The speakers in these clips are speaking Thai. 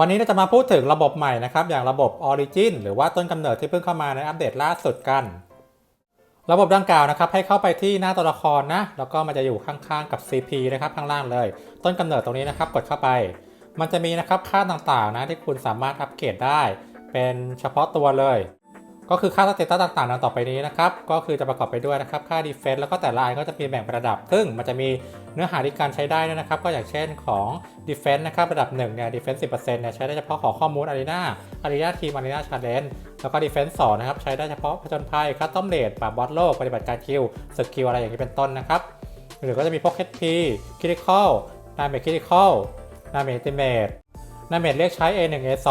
วันนี้เราจะมาพูดถึงระบบใหม่นะครับ อย่างระบบ Origin หรือว่าต้นกำเนิดที่เพิ่งเข้ามาในอัปเดตล่าสุดกัน ระบบดังกล่าวนะครับ ให้เข้าไปที่หน้าตัวละครนะ แล้วก็มันจะอยู่ข้างๆกับ CP นะครับข้างล่างเลย ต้นกำเนิดตรงนี้นะครับ กดเข้าไป มันจะมีนะครับค่าต่างๆนะที่คุณสามารถอัปเกรดได้ เป็นเฉพาะตัวเลย ก็คือค่าสเตตัสต่างๆดังต่อไปนี้นะครับ ก็คือจะประกอบไปด้วยนะครับ ค่า defense แล้วก็แต่ละอันก็จะมีแบ่งประดับ ซึ่งมันจะมีเนื้อหาที่การใช้ได้ด้วยนะครับ ก็อย่างเช่นของ defense นะครับ ระดับ1เนี่ย defense 10%เนี่ยใช้ได้เฉพาะของข้อมูล arena arena team arena challenge แล้วก็ defense 2นะครับ ใช้ได้เฉพาะผจญภัยคัสตอมเลดปราบบอสโลก ปฏิบัติการคิวสกิลอะไรอย่างนี้เป็นต้นนะครับ หรือก็จะมีพวก HP critical damage critical damage estimate damage เรียกใช้ A1 A2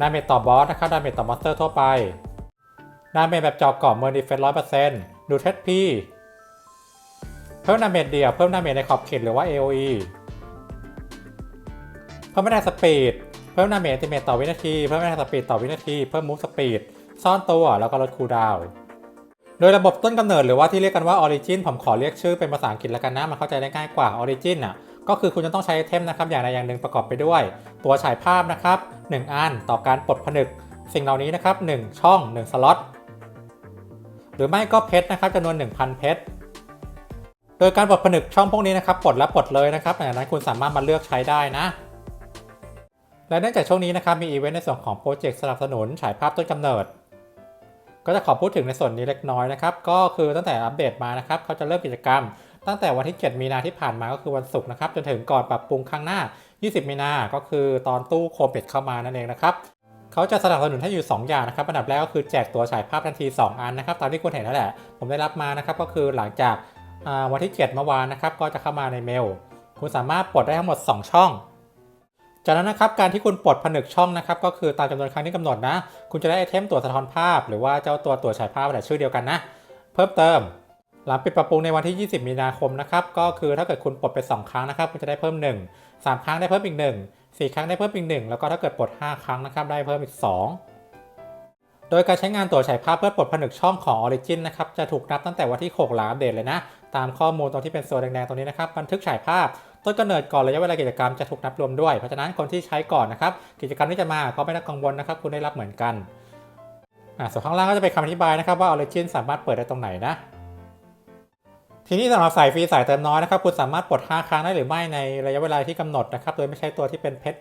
ดาเมจต่อบอสนะครับดาเมจต่อมอนสเตอร์ทั่วไปดาเมจแบบจาะเกาะเมอร์ดิเฟนร้อยเปอร์เซ็นต์ดูเทสพีเพิ่มดาเมจเดี่ยวเพิ่มดาเมจในขอบเขตหรือว่า AOE เพิ่มไม่ได้สปีดเพิ่มดาเมจติเมจต่อวินาที เพิ่มไม่ได้สปีดต่อวินาที เพิ่มมูฟสปีดซ่อนตัวแล้วก็ลดคูลดาวน์โดยระบบต้นกำเนิดหรือว่าที่เรียกกันว่า Origin ผมขอเรียกชื่อเป็นภาษาอังกฤษแล้วกันนะ มันเข้าใจได้ง่ายกว่า Origin อะก็คือคุณจะต้องใช้ไอเทมนะครับอย่างใดอย่างหนึ่งประกอบไปด้วย ตัวฉายภาพนะครับ 1 อันต่อการปลดผนึก สิ่งเหล่านี้นะครับ 1 ช่อง 1 สล็อต หรือไม่ก็เพชรนะครับจำนวน 1,000 เพชร โดยการปลดผนึกช่องพวกนี้นะครับปลดแล้วปลดเลยนะครับหลังจากนั้นคุณสามารถมาเลือกใช้ได้นะ และเนื่องจากช่วงนี้นะครับมีอีเวนต์ในส่วนของโปรเจกต์สนับสนุนฉายภาพต้นกำเนิดก็จะขอพูดถึงในส่วนนี้เล็กน้อยนะครับ ก็คือตั้งแต่อัปเดตมานะครับเขาจะเริ่มกิจกรรม ตั้งแต่วันที่ 7 มีนาที่ผ่านมาก็คือวันศุกร์นะครับ จนถึงก่อนปรับปรุงครั้งหน้า 20 มีนา ก็คือตอนตู้โคมเป็ดเข้ามานั่นเองนะครับเขาจะสนับสนุนให้อยู่ 2 อย่างนะครับอันดับแรกก็คือแจกตัวฉายภาพทันที 2 อันนะครับตามที่คุณเห็นนั่นแหละ ผมได้รับมานะครับก็คือหลังจากวันที่ 7 เมื่อวานนะครับก็จะเข้ามาในเมล คุณสามารถปลดได้ทั้งหมด 2 ช่อง จากนั้นนะครับการที่คุณปลดผนึกช่องนะครับก็คือตามจำนวนครั้งที่กำหนดนะ คุณจะได้ไอเทมตัวสะท้อนภาพ หรือว่าเจ้าตัวตัวฉายภาพแต่ชื่อเดียวกันนะ เพิ่มเติม หลังปิดปรับปรุงในวันที่ 20 มีนาคมนะครับก็คือถ้าเกิดคุณปลดไป 2 ครั้งนะครับคุณจะได้เพิ่ม 1 3 ครั้งได้เพิ่มอีก 1 4 ครั้งได้เพิ่มอีก 1 แล้วก็ถ้าเกิดปลด 5 ครั้งนะครับได้เพิ่มอีก 2 โดยการใช้งานตัวฉายภาพเพื่อปลดผนึกช่องของ Origin นะครับจะถูกนับตั้งแต่วันที่ 6 หลังอัปเดตเลยนะ ตามข้อมูลตรงที่เป็นโซนแดงๆตรงนี้นะครับบันทึกฉายภาพต้นกำเนิดก่อนระยะเวลากิจกรรมจะถูกนับรวมด้วย เพราะฉะนั้นคนที่ใช้ก่อนนะครับกิจกรรมที่จะมาก็ไม่ต้องกังวลนะครับคุณได้รับเหมือนกันส่วนข้างล่างก็จะเป็นคำอธิบายนะครับว่า Origin สามารถเปิดได้ตรงไหนนะ ทีนี้สำหรับสายฟรีสายเติมน้อยนะครับคุณสามารถปลด5ครั้งได้หรือไม่ในระยะเวลาที่กำหนดนะครับโดยไม่ใช้ตัวที่เป็นเพชร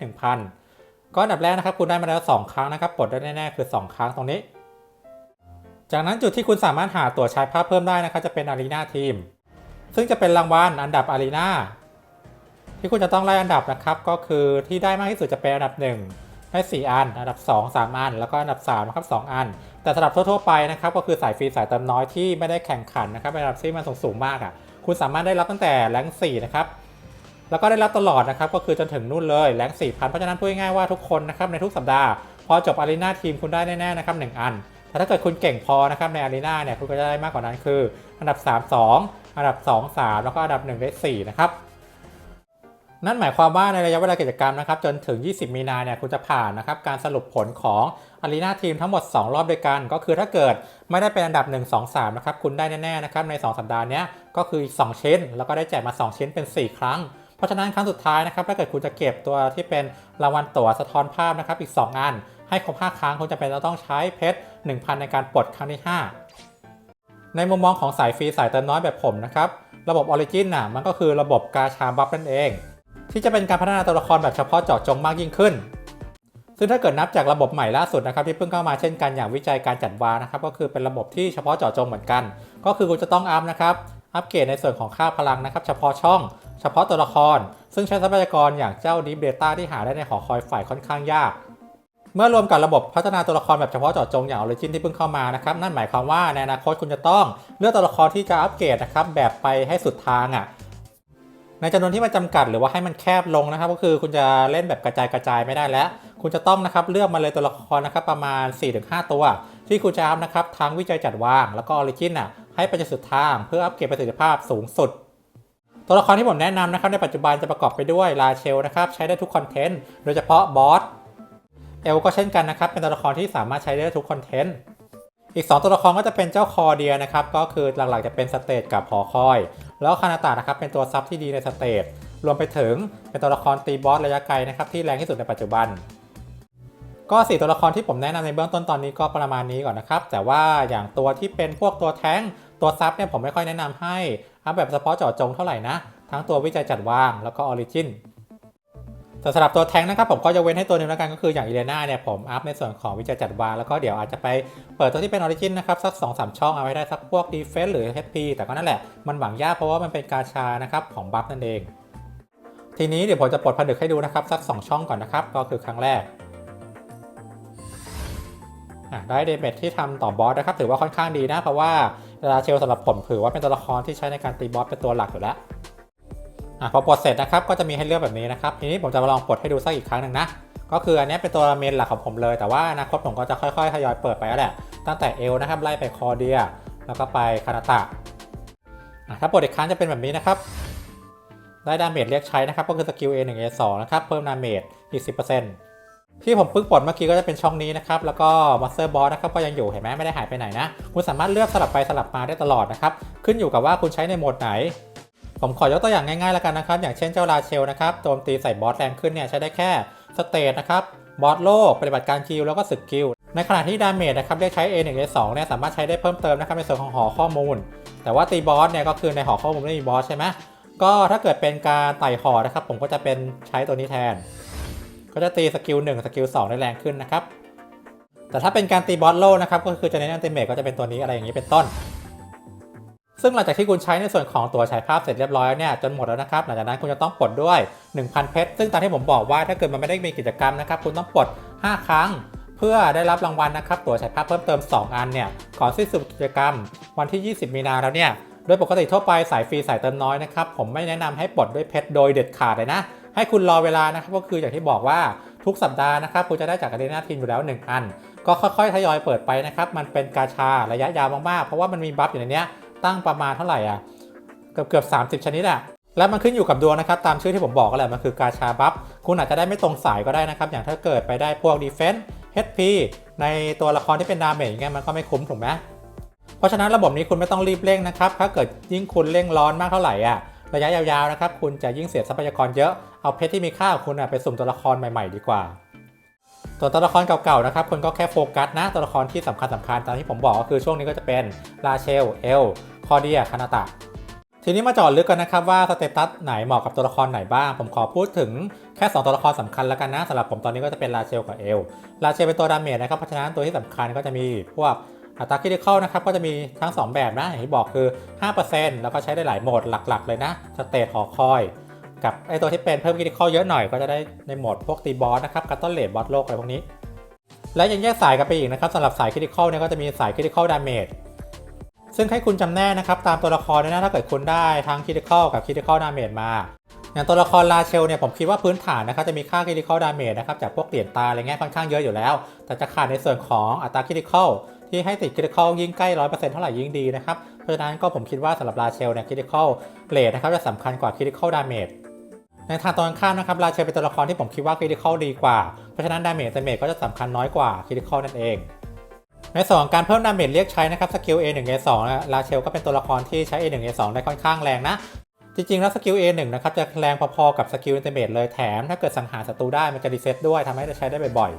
1,000 ก็อันดับแรกนะครับคุณได้มาแล้ว 2 ครั้งนะครับปลดได้แน่ๆคือ 2 ครั้งตรงนี้ จากนั้นจุดที่คุณสามารถหาตัวใช้ภาพเพิ่มได้นะครับจะเป็น Arena Team ซึ่งจะเป็นรางวัลอันดับ Arena ที่คุณจะต้องไล่อันดับนะครับก็คือที่ได้มากที่สุดจะเป็นอันดับ 1 ได้4อัน อันดับ 2 3 อัน แล้วก็อันดับ3นะครับ2อัน แต่สำหรับทั่วๆไปนะครับก็คือสายฟรีสายเติมน้อยที่ไม่ได้แข่งขันนะครับระดับที่มันสูงสูงมากอะคุณสามารถได้รับตั้งแต่แรง4นะครับแล้วก็ได้รับตลอดนะครับก็คือจนถึงนู่นเลยแรง4,000 เพราะฉะนั้นพูดง่ายๆว่าทุกคนนะครับในทุกสัปดาห์ พอจบอารีนาทีมคุณได้แน่ๆนะครับ1อันแต่ถ้าเกิดคุณเก่งพอนะครับในอารีนาเนี่ยคุณก็จะได้มากกว่านั้นคือ อันดับ 3 2 อันดับ 2 3 แล้วก็อันดับ 1 ได้ 4 นะครับ นั่นหมายความว่าในระยะเวลากิจกรรมนะครับจนถึง 20 มีนาเนี่ยคุณจะผ่านนะครับการสรุปผลของอารีนาทีมทั้งหมด 2 รอบด้วยกัน ก็คือถ้าเกิดไม่ได้เป็นอันดับ 1 2 3นะครับคุณได้แน่ๆนะครับใน 2 สัปดาห์นี้ก็คืออีก2ชิ้น แล้วก็ได้แจกมา 2 ชิ้นเป็น 4 ครั้ง เพราะฉะนั้นครั้งสุดท้ายนะครับถ้าเกิดคุณจะเก็บตัวที่เป็นรางวัลตั๋วสะท้อนภาพนะครับอีก 2 อัน ให้ครบ5ครั้งคุณจะเป็นจะต้องใช้เพชร 1,000 ในการปลดครั้งที่ 5 ในมุมมองของสายฟรีสายเติมน้อยแบบผมนะครับระบบ Origin น่ะมันก็คือระบบกาชาบัฟนั่นเอง ที่จะเป็นการพัฒนาตัวละครแบบเฉพาะเจาะจงมากยิ่งขึ้น ซึ่งถ้าเกิดนับจากระบบใหม่ล่าสุดนะครับที่เพิ่งเข้ามาเช่นกันอย่างวิจัยการจัดวานะครับก็คือเป็นระบบที่เฉพาะเจาะจงเหมือนกัน ก็คือคุณจะต้องอัพนะครับอัปเกรดในส่วนของค่าพลังนะครับเฉพาะช่อง เฉพาะตัวละคร ซึ่งใช้ทรัพยากรอย่างเจ้า Deep Data ที่หาได้ในหอคอยฝ่ายค่อนข้างยากเมื่อรวมกับระบบพัฒนาตัวละครแบบเฉพาะเจาะจงอย่าง Origin ที่เพิ่งเข้ามานะครับนั่นหมายความว่าในอนาคตคุณจะต้องเลือกตัวละครที่จะอัปเกรดนะครับแบบไปให้สุดทางอะ ในจำนวนที่มันจำกัดหรือว่าให้มันแคบลงนะครับ ก็คือคุณจะเล่นแบบกระจายกระจายไม่ได้แล้ว คุณจะต้องนะครับเลือกมาเลยตัวละครนะครับประมาณ 4-5 ตัว ที่คุณจะอัพนะครับทั้งวิจัยจัดวาง แล้วก็ออริจินอะให้ไปจนสุดทางเพื่ออัปเกรดประสิทธิภาพสูงสุดตัวละครที่ผมแนะนำนะครับในปัจจุบันจะประกอบไปด้วยลาเชลนะครับใช้ได้ทุกคอนเทนต์โดยเฉพาะบอสเอลก็เช่นกันนะครับเป็นตัวละครที่สามารถใช้ได้ทุกคอนเทนต์ อีก 2 ตัวละครก็จะเป็นเจ้าคอเดียนะครับ ก็คือหลักๆจะเป็นสเตทกับหอคอย แล้วคานาตานะครับเป็นตัวซับที่ดีในสเตทรวมไปถึงเป็นตัวละครตีบอสระยะไกลนะครับที่แรงที่สุดในปัจจุบัน ก็สี่ตัวละครที่ผมแนะนำในเบื้องต้นตอนนี้ก็ประมาณนี้ก่อนนะครับ แต่ว่าอย่างตัวที่เป็นพวกตัวแท้งตัวซับเนี่ยผมไม่ค่อยแนะนำให้อัพแบบเฉพาะเจาะจงเท่าไหร่นะทั้งตัววิจัยจัดวางแล้วก็ออริจิน แต่สำหรับตัวแท้งนะครับผมก็จะเว้นให้ตัวนึงแล้วกันก็คืออย่างอีเลน่าเนี่ยผมอัพในส่วนของวิจัยจัดวางแล้วก็เดี๋ยวอาจจะไปเปิดตัวที่เป็นออริจินนะครับสัก2อสช่องเอาไว้ได้สักพวกดีเฟนส์หรือ HP แต่ก็นั่นแหละมันหวังยากเพราะว่ามันเป็นกาชานะครับของบัฟนั่นเอง ทีนี้เดี๋ยวผมจะปลดผนึกให้ดูนะครับสัก 2 ช่องก่อนนะครับก็คือครั้งแรกได้เดเมจที่ทำต่อบอสนะครับถือว่าค่อนข้างดีนะเพราะว่าราเชลสำหรับผมถือว่าเป็นตัวละครที่ใช้ในการตีบอสเป็นตัวหลักอยู่แล้ว อะพอปลดเสร็จนะครับก็จะมีให้เลือกแบบนี้นะครับทีนี้ผมจะมาลองปลดให้ดูสักอีกครั้งหนึ่งนะก็คืออันนี้เป็นตัวเมนหลักของผมเลย แต่ว่าอนาคตผมก็จะค่อยๆทยอยเปิดไปแล้วแหละตั้งแต่เอลนะครับไล่ไปคอเดีย แล้วก็ไปคานาตะอะถ้าปลดอีกครั้งจะเป็นแบบนี้นะครับได้ดาเมจเรียกใช้นะครับก็คือสกิล A1 A2 นะครับเพิ่มดาเมจอีก 10%ที่ผมปึ๊กปลดเมื่อกี้ก็จะเป็นช่องนี้นะครับแล้วก็มอนสเตอร์บอสนะครับก็ยังอยู่เห็นไหมไม่ได้หายไปไหนนะคุณสามารถเลือกสลับไปสลับมาได้ตลอดนะครับขึ้นอยู่กับว่าคุณใช้ในโหมดไหน ผมขอยกตัวอย่างง่ายๆแล้วกันนะครับ อย่างเช่นเจ้าราเชลนะครับโจมตีใส่บอสแรงขึ้นเนี่ยใช้ได้แค่สเตทนะครับบอสโลกปฏิบัติการคิวแล้วก็สึกกิลในขณะที่ดาเมจนะครับเรียกใช้ A1 A2 เนี่ยสามารถใช้ได้เพิ่มเติมนะครับในส่วนของหอข้อมูล แต่ว่าตีบอสเนี่ยก็คือในหอข้อมูลไม่มีบอสใช่ไหมก็ถ้าเกิดเป็นการไต่หอนะครับ ผมก็จะเป็นใช้ตัวนี้แทน ก็จะตีสกิล1สกิล2ได้แรงขึ้นนะครับแต่ถ้าเป็นการตีบอสโลนะครับก็คือจะเน้นอันติเมทก็จะเป็นตัวนี้อะไรอย่างนี้เป็นต้น ซึ่งหลังจากที่คุณใช้ในส่วนของตัวฉายภาพเสร็จเรียบร้อยเนี่ยจนหมดแล้วนะครับหลังจากนั้นคุณจะต้องปลดด้วย 1000 เพชรซึ่งตามที่ผมบอกว่าถ้าเกิดมันไม่ได้มีกิจกรรมนะครับคุณต้องปลด 5 ครั้ง เพื่อได้รับรางวัลนะครับตัวฉายภาพเพิ่มเติม 2 อันเนี่ยก่อนสิ้นสุดกิจกรรม วันที่ 20 มีนาแล้วเนี่ยโดยปกติทั่วไปสายฟรีสายเติมน้อยนะครับผมไม่แนะนำให้ปลดด้วยเพชรโดยเด็ดขาดเลยนะให้คุณรอเวลานะครับก็คืออย่างที่บอกว่าทุกสัปดาห์นะครับคุณจะได้จากอารีนาทีมอยู่แล้ว1อันก็ค่อยๆทยอยเปิดไปนะครับมันเป็นกาชาระยะยาวมากๆ เพราะว่ามันมีบัฟอยู่ในนี้ ตั้งประมาณเท่าไหร่อะเกือบเกือบ30ชนิดอะและมันขึ้นอยู่กับดวงนะครับ ตามชื่อที่ผมบอกก็แหละมันคือกาชาบัฟคุณอาจจะได้ไม่ตรงสายก็ได้นะครับ อย่างถ้าเกิดไปได้พวกดีเฟน s ์ HP ในตัวละครที่เป็นดาเมจอย่างเงี้ยมันก็ไม่คุ้มถูกไหมเพราะฉะนั้นระบบนี้คุณไม่ต้องรีบเร่งนะครับถ้าเกิดยิ่งคุณเร่งร้อนมากเท่าไหร่อะระยะยาวๆนะครับคุณจะยิ่งเสียทรัพยากรเยอะเอาเพชรที่มีค่าของคุณอะไปสุ่มตัวละครใหม่ ๆ ดีกว่า ตัวตัวละครเก่าๆนะครับคุณก็แค่โฟกัสนะตัวละครที่สำคัญสคัญตามที่ผมบอกก็คือช่วงนี้ก็จะเป็นราเชลเอลคอเดียคานาตะทีนี้มาจาะลึกกันนะครับว่าสเตตัสไหนเหมาะกับตัวละครไหนบ้าง ผมขอพูดถึงแค่ 2 ตัวละครสำคัญแล้วกันนะสำหรับผมตอนนี้ก็จะเป็นราเชลกับเอลราเชลเป็นตัวดาเมจนะครับเพราะฉะนั้นตัวที่สำคัญก็จะมีพวกอัตราคิดเข้านะครับก็จะมีทั้ง 2 แบบนะอย่างที่บอกคือ 5%แล้วก็ใช้ได้หลายโหมดหลักๆ เลยนะสเตทหอคอย กับไอตัวที่เป็นเพิ่มคิดเข้าเยอะหน่อยก็จะได้ในโหมดพวกตีบอสนะครับกัตตอนเลดบอสโลกอะไรพวกนี้ และยังแยกสายกันไปอีกนะครับสำหรับสายคิดเข้าเนี่ยก็จะมีสายคิดเข้าดาเมจซึ่งให้คุณจำแนกนะครับตามตัวละครด้วยนะถ้าเกิดคุณได้ทั้ง critical กับ critical damage มาอย่างตัวละครลาเชลเนี่ยผมคิดว่าพื้นฐานนะครับจะมีค่า critical damage นะครับจากพวกเหรียญตาอะไรเงี้ยค่อนข้างเยอะอยู่แล้ว แต่จะขาดในส่วนของอัตรา critical ที่ให้ติด critical ยิ่งใกล้100%เท่าไหร่ยิ่งดีนะครับเพราะฉะนั้นก็ผมคิดว่าสำหรับลาเชลเนี่ย critical rate นะครับจะสำคัญกว่า critical damage ในทางตรงกันข้ามนะครับลาเชลเป็นตัวละครที่ผมคิดว่า critical ดีกว่า เพราะฉะนั้น damage damage ก็จะสำคัญน้อยกว่า critical นั่นเอง ในส่วนของการเพิ่มดาเมจเรียกใช้นะครับสกิล A1 A2 นะลาเชลก็เป็นตัวละครที่ใช้ A1 A2 ได้ค่อนข้างแรงนะ จริงๆ แล้วสกิล A1 นะครับจะแรงพอๆกับสกิลอินเตอร์เมเลยแถม ถ้าเกิดสังหารศัตรูได้มันจะรีเซ็ตด้วยทำให้ใช้ได้บ่อย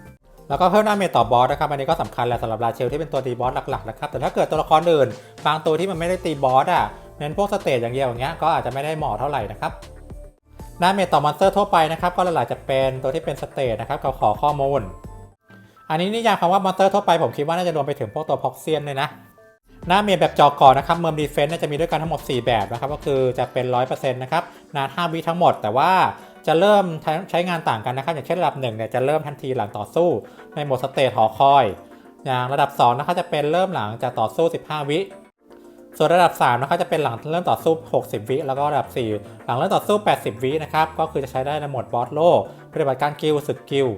ๆ แล้วก็เพิ่มดาเมจต่อบอสนะครับอันนี้ก็สำคัญแหละสำหรับลาเชลที่เป็นตัวตีบอสหลักๆนะครับแต่ถ้าเกิดตัวละครอื่นบางตัวที่มันไม่ได้ตีบอสอะเน้นพวกสเตจอย่างเดียวอย่างเงี้ยก็อาจจะไม่ได้เหมาะเท่าไหร่นะครับ ดาเมจต่อมอนสเตอร์ทั่วไปนะครับ ก็หลักๆจะเป็นตัวที่เป็นสเตจนะครับกับขอข้อมูล อันนี้นิยามคำว่ามอนสเตอร์ทั่วไปผมคิดว่าน่าจะรวมไปถึงพวกตัวพ็อกเซียนเลยนะ หน้าเมจแบบจอก่อนนะครับเมืองดีเฟนต์จะมีด้วยกันทั้งหมด 4 แบบนะครับ ก็คือจะเป็น 100%นะครับนาน5วิทั้งหมด แต่ว่าจะเริ่มใช้งานต่างกันนะครับ อย่างเช่นระดับ1เนี่ยจะเริ่มทันทีหลังต่อสู้ในโหมดสเตทหอคอย อย่างระดับ2นะครับจะเป็นเริ่มหลังจากต่อสู้ 15 วิ ส่วนระดับ3นะครับจะเป็นหลังเริ่มต่อสู้ 60 วิแล้วก็ระดับ 4 หลังเริ่มต่อสู้ 80 วินะครับก็คือจะใช้ได้ในโหมดบอสโลกปฏิบัติการกิลสึกกิล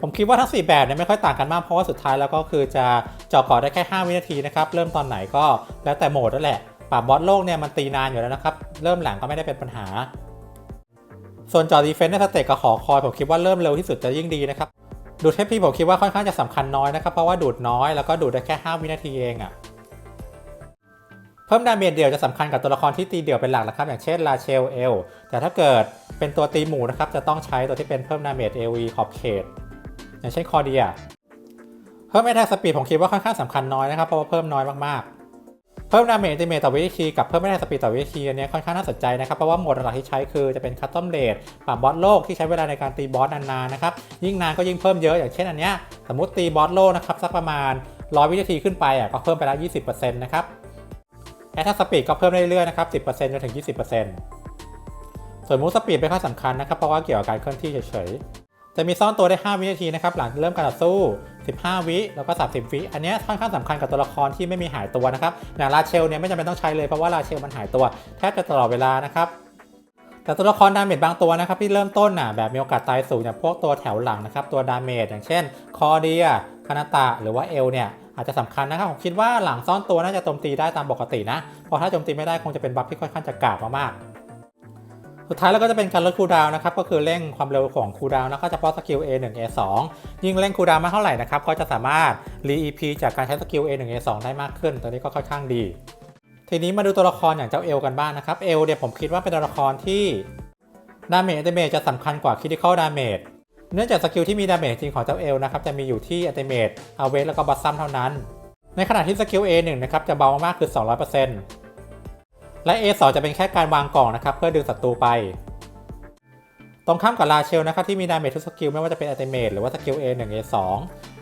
ผมคิดว่าทั้ง 4 แบบเนี่ยไม่ค่อยต่างกันมากเพราะว่าสุดท้ายแล้วก็คือจะเจาะเกาะได้แค่ 5 วินาทีนะครับเริ่มตอนไหนก็แล้วแต่โหมดนั่นแหละปราบบอสโลกเนี่ยมันตีนานอยู่แล้วนะครับเริ่มหลังก็ไม่ได้เป็นปัญหา ส่วนจอดีเฟนต์ในสเตจกับขอคอยผมคิดว่าเริ่มเร็วที่สุดจะยิ่งดีนะครับดูดเทปพีผมคิดว่าค่อนข้างจะสำคัญน้อยนะครับเพราะว่าดูดน้อยแล้วก็ดูดได้แค่ 5 วินาทีเองอะ่ะ เพิ่มดาเมจเดี่ยวจะสำคัญกับตัวละครที่ตีเดี่ยวเป็นหลักนะครับ อย่างเช่นลาเชลเอลแต่ถ้าเกิดเป็นตัวตีหมู่นะครับจะต้องใช้ตัวที่เป็นเพิ่มดาเมจเอวีขอบเขต อย่างเช่นคอเดียเพิ่มแอทแทกสปีดผมคิดว่าค่อนข้างสำคัญน้อยนะครับเพราะว่าเพิ่มน้อยมากๆ เพิ่มดาเมจติเมทต่อวิธีกับเพิ่มแอทแทกสปีดต่อวิธีอันนี้ค่อนข้างน่าสนใจนะครับเพราะว่าโหมดหลักที่ใช้คือจะเป็นคัตตอมเลดปราบบอสโลกที่ใช้เวลาในการตีบอสนานๆนะครับยิ่งนานก็ยิ่งเพิ่มเยอะอย่างเช่นอันเนี้ยสมมติตีบอสโลกนะครับสักประมาณ100วินาทีขึ้นไปอะก็เพิ่มไปแล้ว20%นะครับ แอทแทกสปีดก็เพิ่มเรื่อยๆนะครับ10%จนถึง 20%ส่วนมูฟสปีดไม่ค่อยสำคัญนะครับเพราะว่าเกี่ยวกับการเคลื่อนที่เฉยๆ จะมีซ่อนตัวได้ 5 วินาทีนะครับหลังเริ่มการต่อสู้ 15 วิแล้วก็ 30 วิอันนี้ค่อนข้างสำคัญกับตัวละครที่ไม่มีหายตัวนะครับอย่างราเชลเนี่ยไม่จำเป็นต้องใช้เลยเพราะว่าราเชลมันหายตัวแทบจะตลอดเวลานะครับแต่ตัวละครดาเมจบางตัวนะครับที่เริ่มต้นน่ะแบบมีโอกาสตายสูงอย่างพวกตัวแถวหลังนะครับตัวดาเมจอย่างเช่นคอเดียคานาตะหรือว่าเอลเนี่ย อาจจะสำคัญนะครับผมคิดว่าหลังซ่อนตัวน่าจะโจมตีได้ตามปกตินะเพราะถ้าโจมตีไม่ได้คงจะเป็นบัฟที่ค่อนข้างจะกากมากๆสุดท้ายแล้วก็จะเป็นการลดคูดาวนะครับก็คือเร่งความเร็วของคูดาวน์แล้วก็เฉพาะสกิล A1 A2 ยิ่งเร่งคูดาวมากเท่าไหร่นะครับก็จะสามารถรี EP จากการใช้สกิล A1 A2 ได้มากขึ้น ตัวนี้ก็ค่อนข้างดี ทีนี้มาดูตัวละครอย่างเจ้าเอลกันบ้างนะครับเอลเนี่ยผมคิดว่าเป็นตัวละครที่ดาเมจอัลติเมจจะสำคัญกว่าคิ t ิคอลดาเมจ เนื่องจากสกิลที่มีดาเมจจริงของเจ้าเอลนะครับจะมีอยู่ที่อัติเมจอาเวสแล้วก็บัสซัมเท่านั้น ในขณะที่สกิล A1 นะครับจะเบามากๆคือ 200%และ A2 จะเป็นแค่การวางกล่องนะครับเพื่อดึงศัตรูไป ตรงข้ามกับลาเชลนะครับที่มีดาเมจทุกสกิลไม่ว่าจะเป็นอัติเมทหรือว่าสกิล A1 A2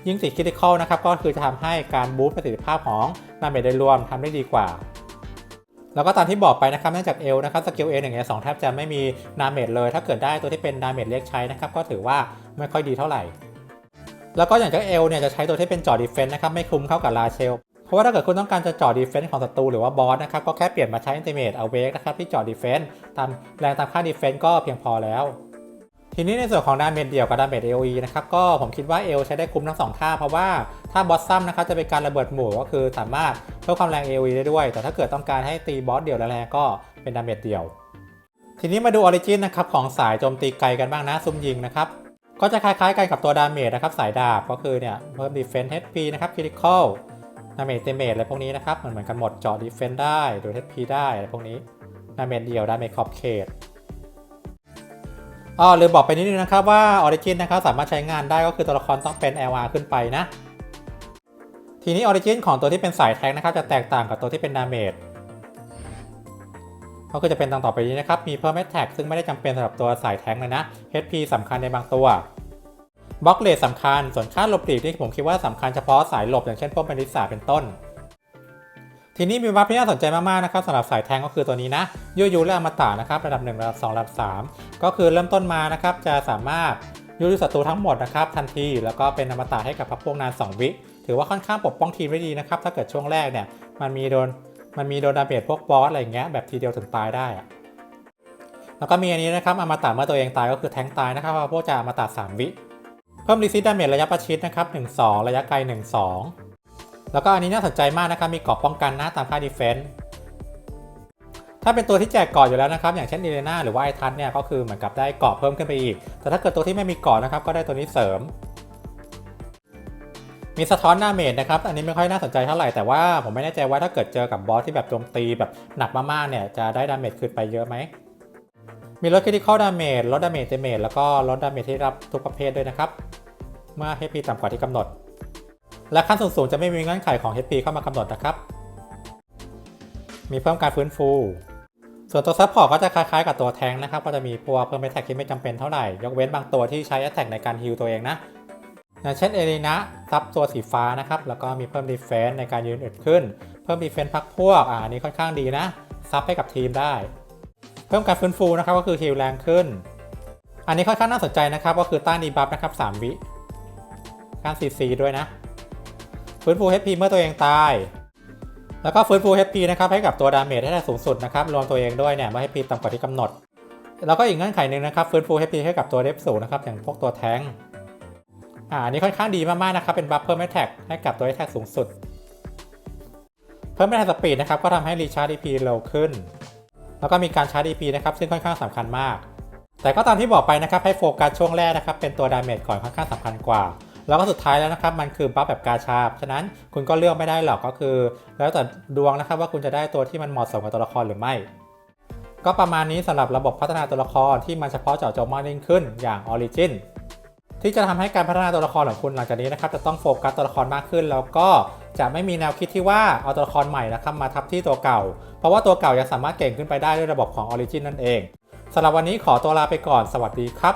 ยิ่งติดคริติคอลนะครับก็คือจะทำให้การบูสต์ประสิทธิภาพของดาเมจโดยรวมทำได้ดีกว่า แล้วก็ตามที่บอกไปนะครับเนื่องจากเอลนะครับสกิลเอหนึ่งเอสองแทบจะไม่มีดาเมจเลย ถ้าเกิดได้ตัวที่เป็นดาเมจเล็กใช้นะครับก็ถือว่าไม่ค่อยดีเท่าไหร่ แล้วก็อย่างเจ้าเอลเนี่ยจะใช้ตัวที่เป็นจอดีเฟนต์นะครับไม่คุ้มเข้ากับลาเชลเพราะว่าถ้าเกิดคุณต้องการจะจอดีเฟนส์ของศัตรูหรือว่าบอสนะครับก็แค่เปลี่ยนมาใช้อินเตอร์เมดเอาเวกนะครับที่จอดีเฟนส์ตามแรงตามค่าดีเฟนส์ก็เพียงพอแล้ว ทีนี้ในส่วนของดาเมจเดี่ยวกับดาเมจ AOE นะครับก็ผมคิดว่าเอลใช้ได้คุ้มทั้งสองท่า เพราะว่าถ้าบอสซัมนะครับจะเป็นการระเบิดหมู่ก็คือสามารถเพิ่มความแรง AOE ได้ด้วย แต่ถ้าเกิดต้องการให้ตีบอสเดี่ยวแรงๆก็เป็นดาเมจเดี่ยว ทีนี้มาดูออริจินนะครับของสายโจมตีไกลกันบ้างนะซุ่มยิงนะครับก็จะคล้ายๆกันกับตัวดาเมจนะครับสายดาบก็คือเนี่ยเพิ่ม defense HP นะครับ critical ดาเมจเตเมจอะไรพวกนี้นะครับเหมือนเหมือนกันหมดเจาะ defense ได้ดู HP ได้อะไรพวกนี้ดาเมจเดียวดาเมจขอบเขต อ๋อลืมบอกไปนิดนึงนะครับว่า Origin นะครับสามารถใช้งานได้ก็คือตัวละครต้องเป็น LR ขึ้นไปนะ ทีนี้ Origin ของตัวที่เป็นสายแทงนะครับจะแตกต่างกับตัวที่เป็นดาเมจก็คือจะเป็นดังต่อไปนี้นะครับ มีเพิ่ม attack ซึ่งไม่ได้จำเป็นสำหรับตัวสายแทงเลยนะ HP สำคัญในบางตัวบล็อกเลสสำคัญ ส่วนค่าหลบหลีกที่ผมคิดว่าสำคัญเฉพาะสายหลบอย่างเช่นพวกเมลิสาเป็นต้น ทีนี้มีวัฟที่น่าสนใจมากๆนะครับสำหรับสายแทงก็คือตัวนี้นะยูยูและอมตะนะครับระดับ 1 ระดับ 2 ระดับ 3 ก็คือเริ่มต้นมานะครับจะสามารถยูยูศัตรูทั้งหมดนะครับทันที แล้วก็เป็นอมตะให้กับพรรคพวกนาน 2 วิ ถือว่าค่อนข้างปกป้องทีมได้ดีนะครับถ้าเกิดช่วงแรกเนี่ยมันมีโดนมันมีโดนดาเมจพวกบอสอะไรเงี้ยแบบทีเดียวถึงตายได้อะแล้วก็มีอันนี้นะครับอมตะเมื่อตัวเองตายก็คือแทงตายนะครับพระพวกจะอมตะ3วิเพิ่มรีซิตดาเมจระยะประชิดนะครับ1-2 ระยะไกล 1-2 แล้วก็อันนี้น่าสนใจมากนะครับ มีเกราะป้องกันน้าตามค่าดีเฟนส์ถ้าเป็นตัวที่แจกเกราะอยู่แล้วนะครับ อย่างเช่นเอเลนาหรือว่าไอทันเนี่ยก็คือเหมือนกับได้เกราะเพิ่มขึ้นไปอีก แต่ถ้าเกิดตัวที่ไม่มีเกราะนะครับก็ได้ตัวนี้เสริม มีสะท้อนดาเมจนะครับ อันนี้ไม่ค่อยน่าสนใจเท่าไหร่แต่ว่าผมไม่แน่ใจว่าถ้าเกิดเจอกับบอสที่แบบโจมตีแบบหนักมากๆเนี่ยจะได้ดาเมจคืนไปเยอะไหมมีลด critical damage ลด damage damage แล้วก็ลด damage ที่รับทุกประเภทด้วยนะครับ เมื่อ HP ต่ำกว่าที่กำหนด และขั้นสูงๆจะไม่มีเงื่อนไขของ HP เข้ามากำหนดนะครับ มีเพิ่มการฟื้นฟู ส่วนตัวซัพพอร์ตก็จะคล้ายๆกับตัวแทงนะครับ ก็จะมีพวกเพิ่มแอตแทกที่ไม่จำเป็นเท่าไหร่ ยกเว้นบางตัวที่ใช้แอตแทกในการฮิลตัวเองนะอย่างเช่นเอเลนะซับตัวสีฟ้านะครับ แล้วก็มีเพิ่มดีเฟน s ์ในการยืนอึดขึ้น เพิ่มดีเฟน s ์พักพวกอ่าอันนี้ค่อนข้างดีนะ ซับให้กับทีมได้ เพิ่มการฟื้นฟูนะครับก็คือฮิลแรงขึ้น อันนี้ค่อนข้างน่าสนใจนะครับ ก็คือต้านดีบัฟนะครับ 3 วิ การซีซีด้วยนะ ฟื้นฟู HP เมื่อตัวเองตาย แล้วก็ฟื้นฟู HP นะครับให้กับตัวดาเมจให้ได้สูงสุดนะครับรวมตัวเองด้วยเนี่ยเมื่อ HP ต่ำกว่าที่กำหนด แล้วก็อีกเงื่อนไขหนึ่งนะครับฟื้นฟู HP ให้กับตัวเดฟสูงนะครับอย่างพวกตัวแทงอ่าอันนี้ค่อนข้างดีมากๆนะครับเป็นบัฟเพิ่มแอทแทกให้กับตัวแอทแทกสูงสุด เพิ่มแอทแทกสปีดนะครับก็ทำให้รีชาร์จ DP เร็วขึ้น แล้วก็มีการชาร์จ DP นะครับซึ่งค่อนข้างสำคัญมาก แต่ก็ตามที่บอกไปนะครับให้โฟกัสช่วงแรกนะครับเป็นตัวดาเมจก่อนค่อนข้างสำคัญกว่า แล้วก็สุดท้ายแล้วนะครับมันคือบัฟแบบกาชาฉะนั้นคุณก็เลือกไม่ได้หรอกก็คือ แล้วแต่ดวงนะครับว่าคุณจะได้ตัวที่มันเหมาะสมกับตัวละครหรือไม่ ก็ประมาณนี้สำหรับระบบพัฒนาตัวละครที่มันเฉพาะเจาะจงมากยิ่งขึ้นอย่าง Origin ที่จะทำให้การพัฒนาตัวละครของคุณหลังจากนี้นะครับจะต้องโฟกัสตัวละครมากขึ้น แล้วก็จะไม่มีแนวคิดที่ว่าเอาตัวละครใหม่นะครับมาทับที่ตัวเก่า เพราะว่าตัวเก่ายังสามารถเก่งขึ้นไปได้ด้วยระบบของ Origin นั่นเองสำหรับวันนี้ขอตัวลาไปก่อนสวัสดีครับ